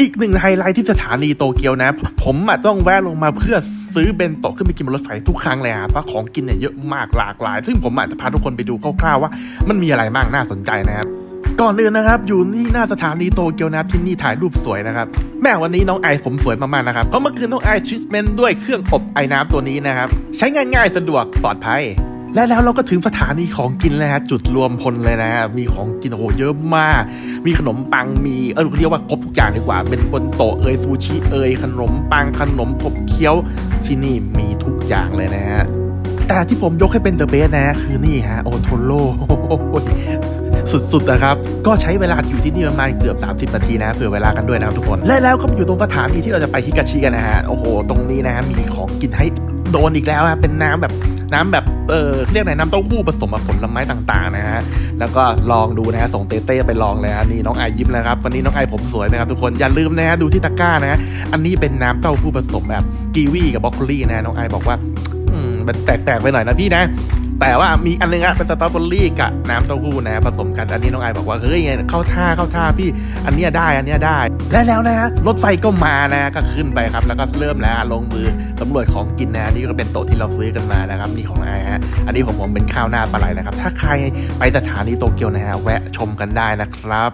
อีกหนึ่งไฮไลท์ที่สถานีโตเกียวนะ ผมต้องแวะลงมาเพื่อซื้อเบนโตะขึ้นไปกินบนรถไฟทุกครั้งเลยอะเพราะของกินเนี่ยเยอะมากหลากหลาย ซึ่งผมอาจจะพาทุกคนไปดูคร่าวๆว่า มันมีอะไรบ้างน่าสนใจนะครับก่อนอื่นนะครับ อยู่ที่หน้าสถานีโตเกียวนะที่นี่ถ่ายรูปสวยนะครับ แม่วันนี้น้องไอผมสวยมากๆนะครับเพราะเมื่อคืนน้องไอทรีทเมนต์ด้วยเครื่องอบไอน้ำตัวนี้นะครับ ใช้งานง่ายสะดวกปลอดภัย และแล้วเราก็ถึงสถานีของกินแล้วฮะจุดรวมพลเลยนะฮะมีของกินโอ้โหเยอะมาก มีขนมปังมีเออเรียกว่าครบทุกอย่างดีกว่า เป็นบนโต๊ะเอยซูชิเอยขนมปังขนมขบเคี้ยวที่นี่มีทุกอย่างเลยนะฮะแต่ที่ผมยกให้เป็นเดอะเบสนะ คือนี่ฮะ โอโทโร่ สุดๆนะครับ ก็ใช้เวลาอยู่ที่นี่ประมาณเกือบ 30 นาทีนะเผื่อเวลากันด้วยนะครับทุกคน และแล้วก็มาอยู่ตรงสถานีที่เราจะไปฮิกาชิกันนะฮะโอ้โห ตรงนี้นะมีของกินให้โดนอีกแล้วฮะเป็นน้ำแบบน้ำแบบเออเรียกไหนน้ำเต้าหู้ผสมผลไม้ต่างๆนะฮะแล้วก็ลองดูนะฮะส่งเต้เต้ไปลองเลยฮะนี่น้องไอยิ้มแล้วครับวันนี้น้องไอผมสวยนะครับทุกคนอย่าลืมนะฮะดูที่ตะกร้านะฮะอันนี้เป็นน้ำเต้าหู้ผสมแบบกีวีกับบรอกโคลีนะน้องไอบอกว่ามันแตกๆไปหน่อยนะพี่นะ แต่ว่ามีอันนึงอะเป็นสตรอเบอรี่กับน้ำเต้าหู้นะผสมกันอันนี้น้องไอบอกว่าเฮ้ยไงเข้าท่าเข้าท่าพี่อันเนี้ยได้อันเนี้ยได้และแล้วนะฮะรถไฟก็มานะก็ขึ้นไปครับ แล้วก็เริ่มแล้วลงมือสำรวจของกินนะอันนี่ก็เป็นโต๊ะที่เราซื้อกันมานะครับนี่ของไอฮะอันนี้ของผมเป็นข้าวหน้าปลาไหลนะครับถ้าใครไปสถานีโตเกียวนะฮะแวะชมกันได้นะครับ